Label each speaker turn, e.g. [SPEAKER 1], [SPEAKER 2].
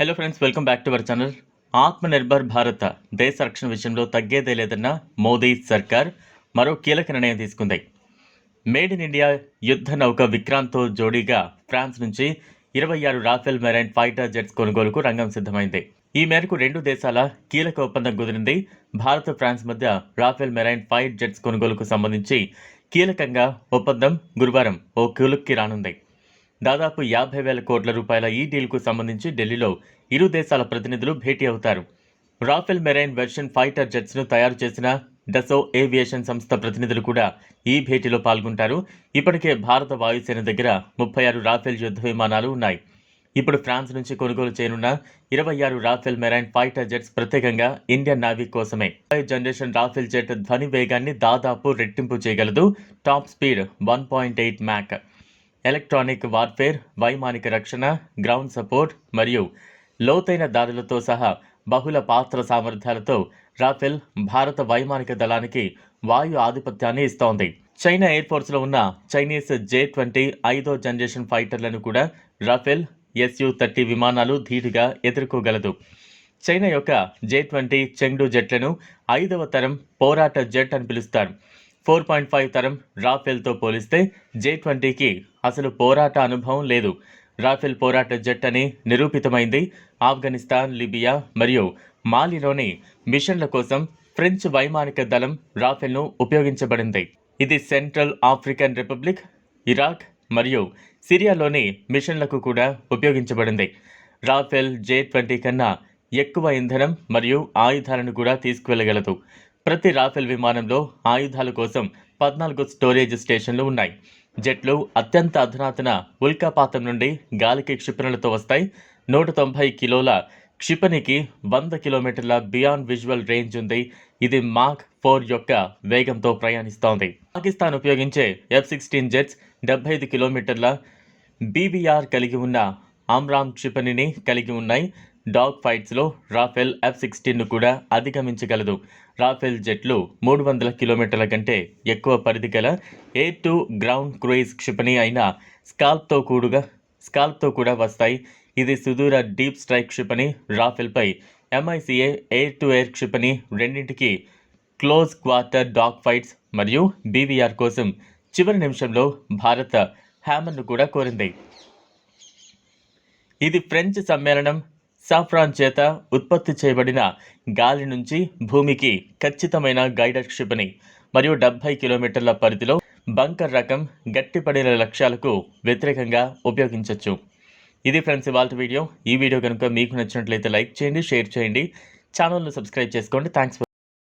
[SPEAKER 1] Hello friends welcome back to our channel Atmanirbhar Bharat దేశ రక్షణ విషయంలో తగ్గేదే లేదన్న మోదీ సర్కార్ మరో కీలక నిర్ణయం తీసుకుంది మేడ్ ఇన్ ఇండియా యుద్ధ నౌక విక్రాంత్తో జోడీగా ఫ్రాన్స్ నుంచి ఇరవై ఆరు రాఫెల్ మెరైన్ ఫైటర్ జెట్స్ కొనుగోలుకు రంగం సిద్ధమైంది ఈ మేరకు రెండు దేశాల కీలక ఒప్పందం కుదిరింది. భారత్ ఫ్రాన్స్ మధ్య రాఫెల్ మెరైన్ ఫైట్ జెట్స్ కొనుగోలుకు సంబంధించి కీలకంగా ఒప్పందం గురువారం ఓ కొలుక్కి రానుంది. దాదాపు యాభై వేల కోట్ల రూపాయల ఈ డీల్కు సంబంధించి ఢిల్లీలో ఇరు దేశాల ప్రతినిధులు భేటీ అవుతారు. రాఫెల్ మెరైన్ వెర్షన్ ఫైటర్ జెట్స్ను తయారు చేసిన డసో ఏవియేషన్ సంస్థ ప్రతినిధులు కూడా ఈ భేటీలో పాల్గొంటారు. ఇప్పటికే భారత వాయుసేన దగ్గర ముప్పై ఆరు రాఫెల్ యుద్ధ విమానాలు ఉన్నాయి. ఇప్పుడు ఫ్రాన్స్ నుంచి కొనుగోలు చేయనున్న ఇరవై ఆరు రాఫెల్ మెరైన్ ఫైటర్ జెట్స్ ప్రత్యేకంగా ఇండియన్ నావీ కోసమే. ఫైవ్ జనరేషన్ రాఫెల్ జెట్ ధ్వని వేగాన్ని దాదాపు రెట్టింపు చేయగలదు. Top speed one point eight Mach. Electronic warfare వైమానిక రక్షణ గ్రౌండ్ సపోర్ట్ మరియు లోతైన దాడులతో సహా బహుళ పాత్ర సామర్థ్యాలతో రాఫెల్ భారత వైమానిక దళానికి వాయు ఆధిపత్యాన్ని ఇస్తోంది. చైనా ఎయిర్ ఫోర్స్లో ఉన్న చైనీస్ జే ట్వంటీ ఐదో జనరేషన్ ఫైటర్లను కూడా రాఫెల్ ఎస్యు థర్టీ విమానాలు ధీటుగా ఎదుర్కోగలదు. చైనా యొక్క జే ట్వంటీ చెంగ్డు జెట్లను ఐదవ తరం పోరాట జెట్ అని పిలుస్తారు. ఫోర్ పాయింట్ ఫైవ్ తరం రాఫెల్తో పోలిస్తే జే ట్వంటీకి అసలు పోరాట అనుభవం లేదు. రాఫెల్ పోరాట జెట్ అని నిరూపితమైంది. ఆఫ్ఘనిస్తాన్ లిబియా మరియు మాలిలోని మిషన్ల కోసం ఫ్రెంచ్ వైమానిక దళం రాఫెల్ను ఉపయోగించబడింది. ఇది సెంట్రల్ ఆఫ్రికన్ రిపబ్లిక్ ఇరాక్ మరియు సిరియాలోని మిషన్లకు కూడా ఉపయోగించబడింది. రాఫెల్ జే ట్వంటీ కన్నా ఎక్కువ ఇంధనం మరియు ఆయుధాలను కూడా తీసుకువెళ్ళగలదు ప్రతి రాఫెల్ విమానంలో ఆయుధాల కోసం పద్నాలుగు స్టోరేజ్ స్టేషన్లు ఉన్నాయి. జెట్లు అత్యంత అధునాతన ఉల్కాపాతం నుండి గాలికి క్షిపణులతో వస్తాయి. నూట తొంభై కిలోల క్షిపణికి వంద కిలోమీటర్ల బియాండ్ విజువల్ రేంజ్ ఉంది. ఇది మాక్ ఫోర్ యొక్క వేగంతో ప్రయాణిస్తోంది. పాకిస్తాన్ ఉపయోగించే ఎఫ్ సిక్స్టీన్ జెట్స్ డెబ్బై ఐదు కిలోమీటర్ల బీబీఆర్ కలిగి ఉన్న ఆమ్రామ్ క్షిపణిని కలిగి ఉన్నాయి. డాగ్ ఫైట్స్లో రాఫెల్ ఎఫ్ సిక్స్టీన్ను కూడా అధిగమించగలదు. రాఫెల్ జెట్లు మూడు వందల కిలోమీటర్ల కంటే ఎక్కువ పరిధి గల ఎయిర్ టు గ్రౌండ్ క్రూయిజ్ క్షిపణి అయిన స్కాల్ప్తో కూడుగా స్కాల్ప్తో కూడా వస్తాయి. ఇది సుదూర డీప్ స్ట్రైక్ క్షిపణి రాఫెల్పై ఎంఐసిఏ ఎయిర్ టు ఎయిర్ క్షిపణి రెండింటికి క్లోజ్ క్వార్టర్ డాగ్ ఫైట్స్ మరియు బీవీఆర్ కోసం చివరి నిమిషంలో భారత హ్యామర్ను కూడా కోరింది. ఇది ఫ్రెంచ్ సమ్మేళనం సాఫ్రాన్ చేత ఉత్పత్తి చేయబడిన గాలి నుంచి భూమికి ఖచ్చితమైన గైడెడ్ క్షిపణి మరియు డెబ్బై కిలోమీటర్ల పరిధిలో బంకర్ రకం గట్టిపడిన లక్ష్యాలకు వ్యతిరేకంగా ఉపయోగించవచ్చు ఇది ఫ్రెండ్స్ ఇవాళ వీడియో. ఈ వీడియో కనుక మీకు నచ్చినట్లయితే లైక్ చేయండి షేర్ చేయండి. ఛానల్ను సబ్స్క్రైబ్ చేసుకోండి. థ్యాంక్స్